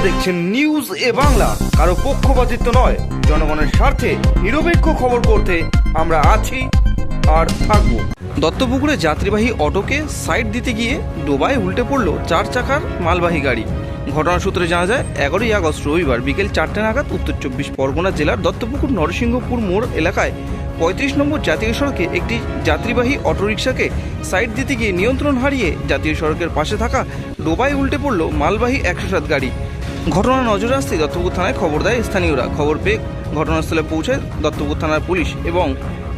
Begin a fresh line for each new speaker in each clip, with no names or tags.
দেখছেন নিউজ এ বাংলা। কারও পক্ষপাতিত্ব নয়, জনগণের স্বার্থে নিরপেক্ষ খবর করতে আমরা আছি আর থাকব। দত্তপুকুরে যাত্রীবাহী অটোকে সাইড দিতে গিয়ে ডোবায় উল্টে পড়ল চার চাকার মালবাহী গাড়ি। ঘটনা সূত্রে জানা যায়, এগারোই আগস্ট রবিবার বিকেল চারটে নাগাদ উত্তর চব্বিশ পরগনা জেলার দত্তপুকুর, নরসিংহপুর মোড় এলাকায় পঁয়ত্রিশ নম্বর জাতীয় সড়কে একটি যাত্রীবাহী অটোরিকশাকে সাইড দিতে গিয়ে নিয়ন্ত্রণ হারিয়ে জাতীয় সড়কের পাশে থাকা ডোবায় উল্টে পড়ল মালবাহী একশো সাত গাড়ি। ঘটনা নজরে আসতেই দত্তপুকুর থানায় খবর দেয় স্থানীয়রা। খবর পেয়ে ঘটনাস্থলে পৌঁছে দত্তপুকুর থানার পুলিশ এবং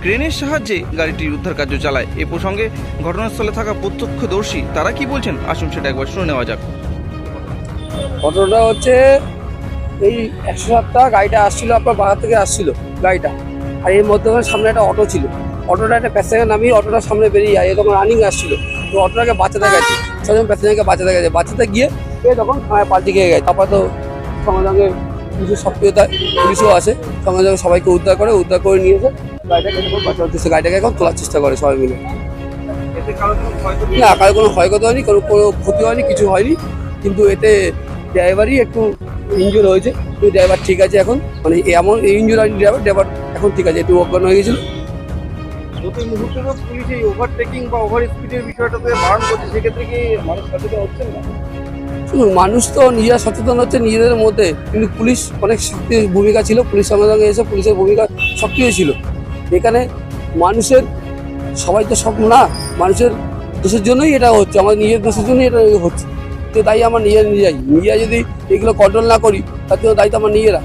ক্রেনের সাহায্যে গাড়িটির উদ্ধার কার্য চালায়। এ প্রসঙ্গে ঘটনাস্থলে থাকা প্রত্যক্ষদর্শী তারা কি বলছেন? আসুন সেটা একবার শুনে নেওয়া যাক।
ঘটনাটা হচ্ছে এই একশো সাতটা গাড়িটা আসছিল, আপনার বাজার থেকে আসছিল গাড়িটা। আর এর মধ্যে সামনে একটা অটো ছিল। অটোটা একটা প্যাসেঞ্জার নামিয়ে অটোটা সামনে বেরিয়ে যায় এরকম রানিং আসছিল। তো অটোটাকে বাঁচাতে গেছে। ছজন প্যাসেঞ্জারকে বাঁচাতে গেছে। বাঁচাতে গিয়ে এ তখন পাল্টে গিয়ে গেছে তারপর তো সঙ্গে সঙ্গে কিছু সক্রিয়তায় পুলিশও আসে সঙ্গে সঙ্গে সবাইকে উদ্ধার করে উদ্ধার করে নিয়ে এসে গাড়িটাকে এখন বাঁচানোর চেষ্টা গাড়িটাকে এখন তোলার চেষ্টা করে সবাই মিলে। না কারও কোনো ক্ষয়ক্ষতি হয়নি কোনো কোনো ক্ষতি হয়নি কিছু হয়নি। কিন্তু এতে ড্রাইভারই একটু ইনজুর হয়েছে। কিন্তু ড্রাইভার ঠিক আছে এখন। মানে এমন ইনজুর হয়নি ড্রাইভার ড্রাইভার এখন ঠিক আছে একটু অজ্ঞান হয়ে গেছিল।
প্রতি মুহূর্তে তো পুলিশ এই ওভারটেকিং বা ওভার স্পিডের বিষয়টাতে বারণ করছে সেক্ষেত্রে কি মানুষ সচেতন হচ্ছেন না?
মানুষ তো নিজেরা সচেতন হচ্ছে নিজেদের মধ্যে, কিন্তু পুলিশ অনেক সক্রিয় ভূমিকা ছিল, পুলিশ সঙ্গে সঙ্গে এসে পুলিশের ভূমিকা সক্রিয় ছিল। এখানে মানুষের, সবাই তো সব না, মানুষের দোষের জন্যই এটা হচ্ছে, আমাদের নিজের দোষের জন্যই এটা হচ্ছে। তো তাই আমার নিজের নিজেরাই, নিজেরা যদি এগুলো কন্ট্রোল না করি, তার জন্য দায়িত্ব আমার নিজেরা।